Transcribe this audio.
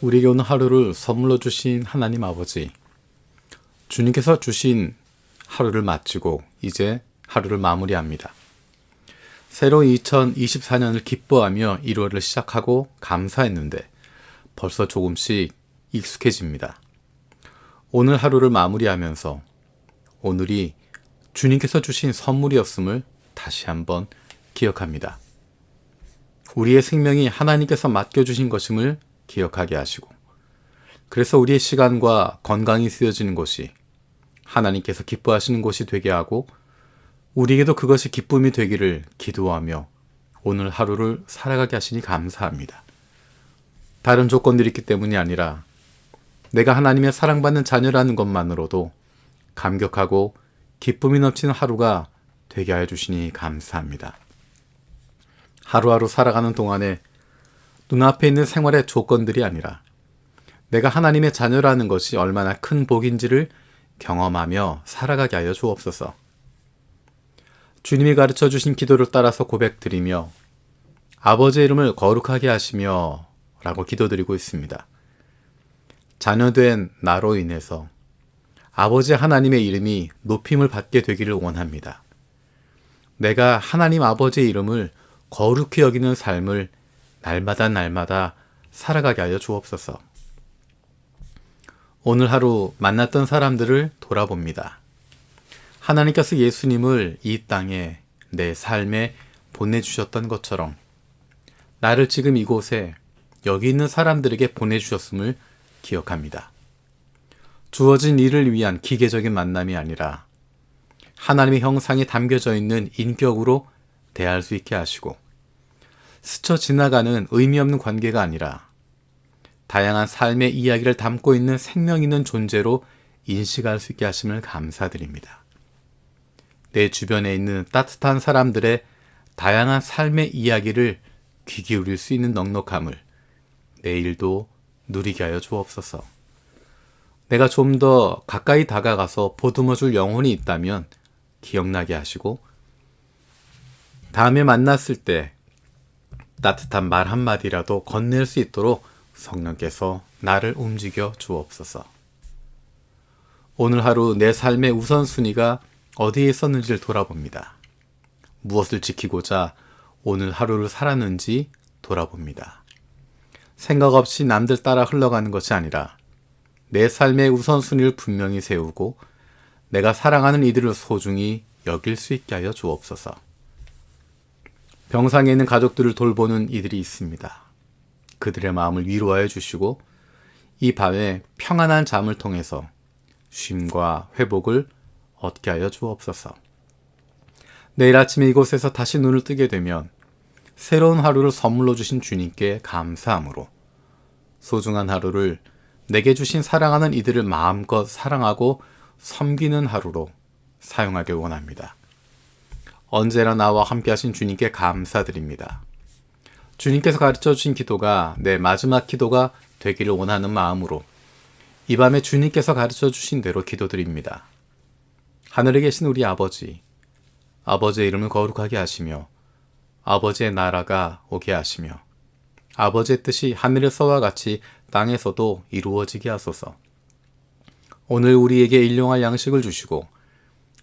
우리에게 오늘 하루를 선물로 주신 하나님 아버지. 주님께서 주신 하루를 마치고 이제 하루를 마무리합니다. 새로운 2024년을 기뻐하며 1월을 시작하고 감사했는데 벌써 조금씩 익숙해집니다. 오늘 하루를 마무리하면서 오늘이 주님께서 주신 선물이었음을 다시 한번 기억합니다. 우리의 생명이 하나님께서 맡겨주신 것임을 기억하게 하시고, 그래서 우리의 시간과 건강이 쓰여지는 곳이 하나님께서 기뻐하시는 곳이 되게 하고, 우리에게도 그것이 기쁨이 되기를 기도하며 오늘 하루를 살아가게 하시니 감사합니다. 다른 조건들이 있기 때문이 아니라 내가 하나님의 사랑받는 자녀라는 것만으로도 감격하고 기쁨이 넘치는 하루가 되게 하여 주시니 감사합니다. 하루하루 살아가는 동안에 눈앞에 있는 생활의 조건들이 아니라 내가 하나님의 자녀라는 것이 얼마나 큰 복인지를 경험하며 살아가게 하여 주옵소서. 주님이 가르쳐 주신 기도를 따라서 고백드리며 아버지의 이름을 거룩하게 하시며 라고 기도드리고 있습니다. 자녀된 나로 인해서 아버지 하나님의 이름이 높임을 받게 되기를 원합니다. 내가 하나님 아버지의 이름을 거룩히 여기는 삶을 날마다 날마다 살아가게 하여 주옵소서. 오늘 하루 만났던 사람들을 돌아봅니다. 하나님께서 예수님을 이 땅에 내 삶에 보내주셨던 것처럼 나를 지금 이곳에 여기 있는 사람들에게 보내주셨음을 기억합니다. 주어진 일을 위한 기계적인 만남이 아니라 하나님의 형상이 담겨져 있는 인격으로 대할 수 있게 하시고 스쳐 지나가는 의미 없는 관계가 아니라 다양한 삶의 이야기를 담고 있는 생명 있는 존재로 인식할 수 있게 하심을 감사드립니다. 내 주변에 있는 따뜻한 사람들의 다양한 삶의 이야기를 귀 기울일 수 있는 넉넉함을 내일도 누리게 하여 주옵소서. 내가 좀 더 가까이 다가가서 보듬어 줄 영혼이 있다면 기억나게 하시고 다음에 만났을 때 따뜻한 말 한마디라도 건넬 수 있도록 성령께서 나를 움직여 주옵소서. 오늘 하루 내 삶의 우선순위가 어디에 있었는지를 돌아봅니다. 무엇을 지키고자 오늘 하루를 살았는지 돌아봅니다. 생각 없이 남들 따라 흘러가는 것이 아니라 내 삶의 우선순위를 분명히 세우고 내가 사랑하는 이들을 소중히 여길 수 있게 하여 주옵소서. 병상에 있는 가족들을 돌보는 이들이 있습니다. 그들의 마음을 위로하여 주시고 이 밤에 평안한 잠을 통해서 쉼과 회복을 얻게 하여 주옵소서. 내일 아침에 이곳에서 다시 눈을 뜨게 되면 새로운 하루를 선물로 주신 주님께 감사함으로 소중한 하루를 내게 주신 사랑하는 이들을 마음껏 사랑하고 섬기는 하루로 사용하길 원합니다. 언제나 나와 함께 하신 주님께 감사드립니다. 주님께서 가르쳐 주신 기도가 내 마지막 기도가 되기를 원하는 마음으로 이 밤에 주님께서 가르쳐 주신 대로 기도드립니다. 하늘에 계신 우리 아버지, 아버지의 이름을 거룩하게 하시며 아버지의 나라가 오게 하시며 아버지의 뜻이 하늘에서와 같이 땅에서도 이루어지게 하소서. 오늘 우리에게 일용할 양식을 주시고